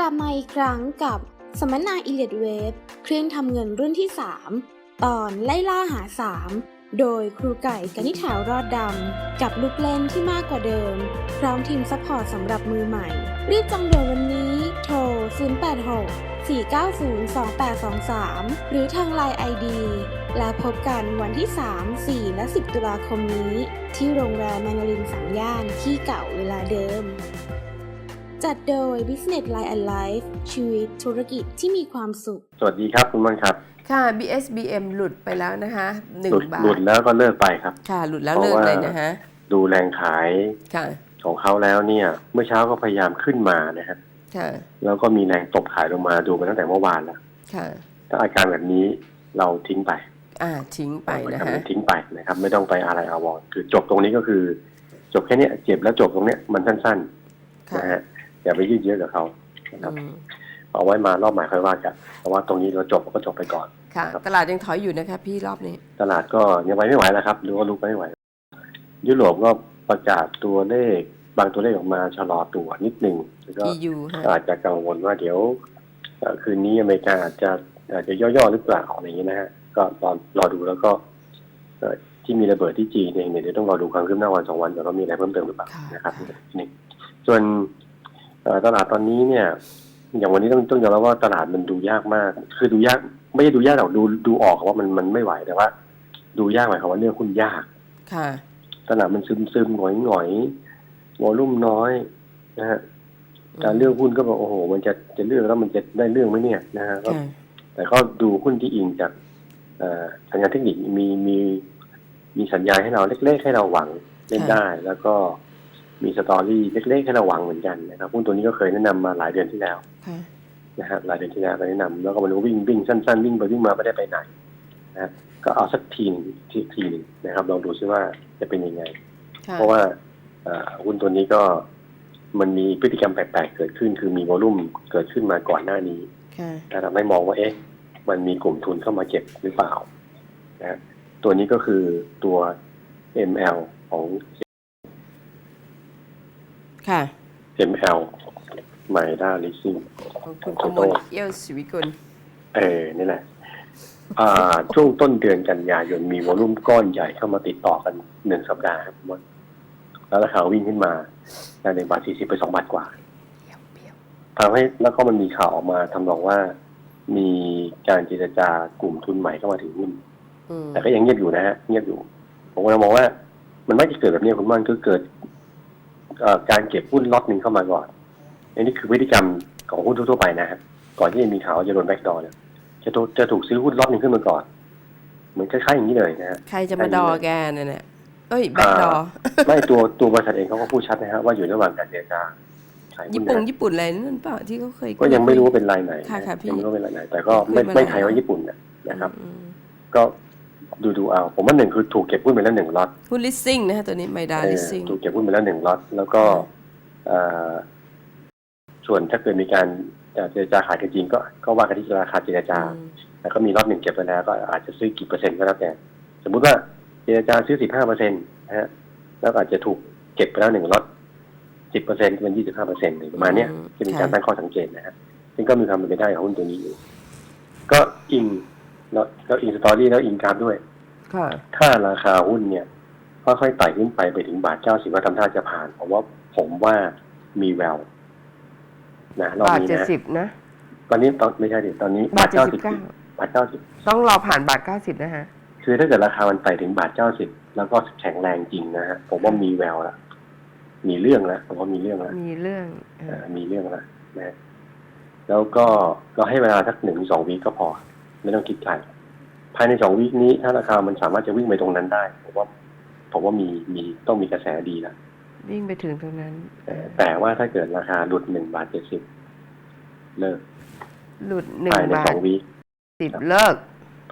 กลับมาอีกครั้งกับสัมมนา e l i t Wave เครื่องทำเงินรุ่นที่ 3 ตอนไล่ล่าหา 3 โดยครูไก่กนิษฐารอดดำ กับลูกเล่นที่มากกว่าเดิม พร้อมทีมซัพพอร์ตสำหรับมือใหม่ รีบจองด่วนวันนี้โทร 086 490 2823 หรือทางไลน์ ID แล้วพบกันวันที่ 3 4 และ 10 ตุลาคมนี้ ที่โรงแรมแมนารินสามย่านที่เก่าเวลาเดิม จัดโดย Business Line and Life ชีวิตธุรกิจที่มีความสุข สวัสดีครับคุณม่อนครับ ค่ะ BSBM หลุดไปแล้วนะคะหนึ่หงลุดบาหลุทดแล้วก็เลิกไปครับ ค่ะ หลุดแล้วเพเลิราะกว่าเลยนะคะดูแรงขายค่ะของเขาแล้วเนี่ย เมื่อเช้าก็พยายามขึ้นมานะฮะค่ะแล้วก็มีแรงตบขายลงมาดูมาตั้งแต่เมื่อวานแล้วค่ะถ้าอาการแบบนี้เราทิ้งไป อ่าทิ้งไปนะเราคะทิ้งไปนะครับ ไม่ต้องไปอะไรอาวรณ์คือจบตรงนี้ก็คือ จบแค่เนี้ยเจ็บแล้วจบตรงเนี้ยมันสั้นๆค่ะนะฮะ อย่าไปยืดเยอะกับเขานะครับอืมเอาไว้มารอบใหม่ค่อยว่ากันเพราะว่าตรงนี้เราจบก็จบไปก่อนค่ะครับตลาดยังถอยอยู่นะคะพี่รอบนี้ ตลาดก็ยังไปไม่ไหวแล้วครับดูว่าลุกไปไม่ไหว ยุโรปก็ประกาศตัวเลขบางตัวเลขออกมาชะลอตัวนิดหนึ่งแล้วก็ EU ฮะอาจจะกังวลว่าเดี๋ยวเอ่อคืนนี้อเมริกาอาจจะอาจจะย่อๆหรือเปล่าอะไรอย่างนี้นะฮะก็รอรอดูแล้วก็เอ่อที่มีระเบิดที่จีนเองเนี่ยเดี๋ยวต้องรอดูความคืบหน้าวันสองวันก่อนว่ามีอะไรเพิ่มเติมหรือเปล่าค่ะนะครับค่ะนี่ส่วนเอ่อ ตลาดตอนนี้เนี่ย อย่างวันนี้ต้องต้องยอมรับว่าตลาดมันดูยากมาก คือดูยากไม่ใช่ดูยากหรอกดูดูออกว่ามันมันไม่ไหวแต่ว่า ดูยากหมายความว่าเรื่องหุ้นยาก ค่ะ ตลาดมันซึมซึมหงอยหงอยวอลุ่มน้อยนะฮะการเลือกหุ้นก็บอกโอ้โห มันจะจะเลือกแล้วมันจะได้เรื่องไหมเนี่ยนะฮะก็ค่ะแต่ก็ดูหุ้นที่อิงจากเอ่อสัญญาณเทคนิคมีมีมีสัญญาณให้เราเล็ก ๆ ให้เราหวังเล่นได้ แล้วก็ มีสตอรี่เล็กๆให้เราหวังเหมือนกันนะครับหุ้นตัวนี้ก็เคยแนะนำมาหลายเดือนที่แล้วค่ะนะฮะหลายเดือนที่แล้วก็แนะนำแล้วก็มันวิ่งวิ่งสั้น ๆ วิ่งไปวิ่งมาไม่ได้ไปไหนนะฮะก็เอาสักทีหนึงทีทีหนึงนะครับลองดูซิว่าจะเป็นยังไงค่ะเพราะว่าเอ่อหุ้นตัวนี้ก็มันมีพฤติกรรมแปลกๆเกิดขึ้น คือมีวอลุ่มเกิดขึ้นมาก่อนหน้านี้ค่ะนะทำให้มองว่าเอ๊ะ มันมีกลุ่มทุนเข้ามาเก็บหรือเปล่านะฮะตัวนี้ก็คือตัว ML ของ ค่ะ ML ไมด้าลิซิ่งของคุณขมลเอี้ยวศิวิกุลเออนี่แหละอ่าช่วงต้นเดือนกันยายนมีวอลุ่มก้อนใหญ่เข้ามาติดต่อกันหนึ่งสัปดาห์ครับผมว่าแล้วราคาวิ่งขึ้นมาจากหนึ่งบาทสี่สิบไปสองบาทกว่าเปี้ยวเปี้ยวทำให้แล้วก็มันมีข่าวออกมาทำนองว่า มีการเจรจากลุ่มทุนใหม่เข้ามาถือหุ้นอืมแต่ก็ยังเงียบอยู่นะฮะเงียบอยู่ ผมก็เลยมองว่า มันไม่จะเกิดแบบนี้คุณม่อนก็เกิดเอ่อ การเก็บหุ้นล็อตหนึ่งเข้ามาก่อนอันนี้คือพฤติกรรมของหุ้นทั่วๆไปนะฮะก่อนที่จะมีข่าวว่าจะโดนแบ็กดอร์เนี่ยจะถูกจะถูกซื้อหุ้นล็อตหนึ่งขึ้นมาก่อน เหมือนคล้ายๆอย่างนี้เลยนะฮะใครจะมาดอแกนั่นน่ะเอ้ยแบ็คดอไม่ตัวตัวบริษัทเองเขาก็พูดชัดนะฮะว่าอยู่ระหว่างการเจรจาขายหุ้ญี่นปุ่นนะญี่ปุ่นอะไรนั่นเปล่าที่เขาเคยก็ยังไม่รู้ว่าเป็นรายไหนค่ะค่ะพี่ยังไม่รู้ว่าเป็นรายไหน แต่ก็ไม่คุยมาไม่แล้วไทยว่าญี่ปุ่นนะนะครับอืมก็ ดูดูเอาผมว่าหนึ่งคือถูกเก็บหุ้นไปแล้วหนึ่งล็อตหุ้นลิสซิ่งนะคะตัวนี้ไมดาเอลิอสซิ่งถูกเก็บหุ้นไปแล้วหนึ่งล็อตแล้วก็เอ่อส่วนถ้าเกิดมีการเจรจาขายกันจริงก็ก็ว่ากันที่ราคาเจรจา แล้วก็มีล็อตหนึ่งเก็บไปแล้วก็อาจจะซื้อกี่เปอร์เซ็นต์ก็แล้วแต่สมมุติว่าเจรจาซื้อสิบห้าเปอร์เซ็นต์นะฮะแล้วก็อาจจะถูกเก็บไปแล้วหนึ่งล็อตสิบเปอร์เซ็นต์เป็นยี่สิบห้าเปอร์เซ็นต์ประมาณเนี้ยอืมจะมีการตั้งข้อสังเกตนะฮะซึ่งก็มีความเป็นไปได้ของหุ้นตัวนี้อยู่ ก็อิง แล้วแล้วอิงสตอรี่แล้วอิงกราฟด้วย ค่ะ ถ้าราคาหุ้นเนี่ยค่อยๆไต่ขึ้นไปไปถึงบาทเก้าสิบว่าทำท่าจะผ่านผมว่าผมว่ามีแววนะรอบบาทนี้เจ็ดนะสิบนะ ตอนนี้ตอนไม่ใช่ดิตอนนี้บาทเจ็ดสิบเก้าบาทเก้าสิบต้องรอผ่านบาทเก้าสิบนะฮะ คือถ้าเกิดราคามันไต่ถึงบาทเก้าสิบแล้วก็แข็งแรงจริงนะฮะผมว่ามีแววละมีเรื่องแล้วผมว่ามีเรื่องแล้วมีเรื่องเอ่อมีเรื่องแล้วนะฮะแล้วก็ก็ให้เวลาสักหนึ่งถึงสองวีคก็พอ ไม่ต้องคิดไกลภายในสองวีคนี้ถ้าราคามันสามารถจะวิ่งไปตรงนั้นได้ผมว่าผมว่ามีมีต้องมีกระแสดีแล้ววิ่งไปถึงตรงนั้นแต่แต่ว่าถ้าเกิดราคาหลุดหนึ่งบาทเจ็ดสิบเลิก หลุดหนึ่งภายในบาสทองวีคสิบเลิก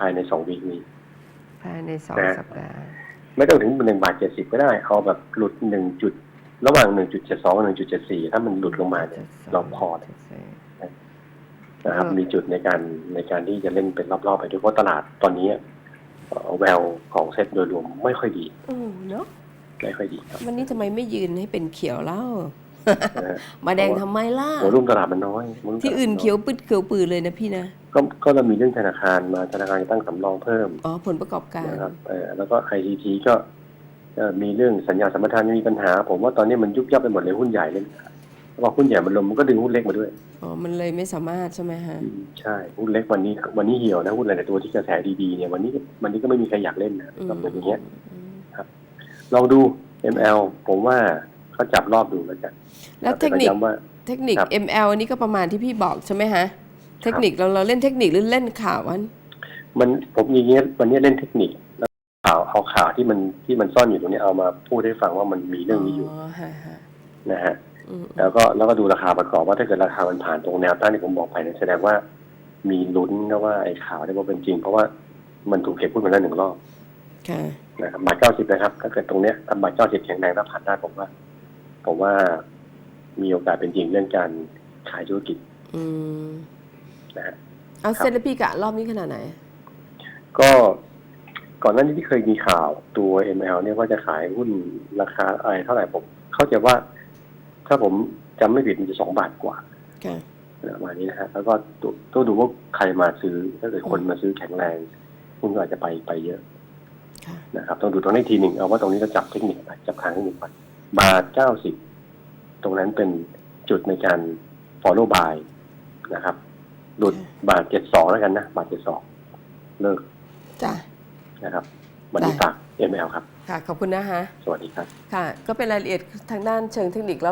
ภายในสองวีคนี้ ภายในสองนะสัปดาห์ ไม่ต้องถึงหนึ่งบาทเจ็ดสิบก็ได้ เอาแบบหลุดหนึ่งจุด ระหว่างหนึ่งจุดเจ็ดสองกับหนึ่งจุดเจ็ดสี่ถ้ามันหลุดลงมาเนี่ยเราพอเลย นะครับเออมีจุดในการในการที่จะเล่นเป็นรอบๆไปด้วยเพราะตลาดตอนนี้เอ่อแววของเซ็ตโดยรวมไม่ค่อยดีอืมเนาะไม่ค่อยดีครับวันนี้ทำไมไม่ยืนให้เป็นเขียวเล่านะฮะมาแดงทำไมล่ะหัวรุ่มตลาดมันน้อยหัวรุ่มตลาดที่อื่นมัเขียวปืดเขียวปืดเลยนะพี่นะ ก็ก็เรามีเรื่องธนาคารมาธนาคารจะตั้งสำรองเพิ่ม อ๋อผลประกอบการนะครับเออแล้วก็ ICT ก็เอ่อมีเรื่องสัญญาสัมปทานมีปัญหา ผมว่าตอนนี้มันยุบยับไปหมดเลยหุ้นใหญ่เลย พอหุ้นใหญ่มันลงมันก็ดึงหุ้นเล็กมาด้วยอ๋อมันเลยไม่สามารถใช่ไหมฮะอืมใช่หุ้นเล็กวันนี้ วันนี้เหี่ยวนะหุ้นหลายๆตัวที่กระแสดีๆเนี่ยวันนี้วันนี้ก็ไม่มีใครอยากเล่นนะอืมแบบอย่างเงี้ยอืมลองดู ML ผมว่าเขาจับรอบดูแล้วกันแล้วเทคนิคต่ย้ำว่าเทคนิคครับ ML อันนี้ก็ประมาณที่พี่บอกใช่ไหมฮะเทคนิคเราเราเล่นเทคนิคหรือเล่นข่าววันมันผมอย่างเงี้ยวันนี้เล่นเทคนิคแล้วข่าวเอาข่าวที่มันที่มันซ่อนอยู่ตรงนี้เอามาพูดให้ฟังว่ามันมีเรื่องนี้อยู่อ๋อฮะฮะนะฮะอืม แล้วก็แล้วก็ดูราคาประกอบว่าถ้าเกิดราคามันผ่านตรงแนวต้านที่ผมบอกไปเนี่ยแสดงว่ามีลุ้นนะว่าไอ้ข่าวได้ว่าเป็นจริง เพราะว่ามันถูกเก็บพูดมาแล้วหนึ่งรอบค่ะนะครับบาทเก้าสิบนะครับ ถ้าเกิดตรงเนี้ยถ้าบาทเก้าสิบแข็งแรงแล้วผ่านได้ผมว่า ผมว่ามีโอกาสเป็นจริงเรื่องการขายธุรกิจ อืมนะฮะเอาครับเซ็นแล้วพี่กะรอบนี้ขนาดไหน ก็ก่อนหน้านี้ที่เคยมีข่าวตัว ML เนี่ยว่าจะขายหุ้นราคาอะไรเท่าไหร่ผม เข้าใจว่า ถ้าผมจำไม่ผิดมันจะสองบาทกว่าค่ะประมาณนี้นะฮะแล้วก็ตัวต้องดูว่าใครมาซื้อถ้าเกิดคนมาซื้อแข็งแรงหุ้นก็อาจจะไปไปเยอะค่ะนะครับต้องดูตรงนี้ทีหนึ่งเอาว่าตรงนี้เราจับเทคนิคไปจับทางเทคนิคไปบาทเก้าสิบตรงนั้นเป็นจุดในการ follow buy นะครับหลุดบาทเจ็ดสองแล้วกันนะ บาทเจ็ดสองเลิกจ้ะนะครับวันนี้ได้ฝาก ML ครับ ค่ะ ขอบคุณนะคะสวัสดีครับ ค่ะ ก็เป็นรายละเอียดทางด้านเชิงเทคนิคแล้ว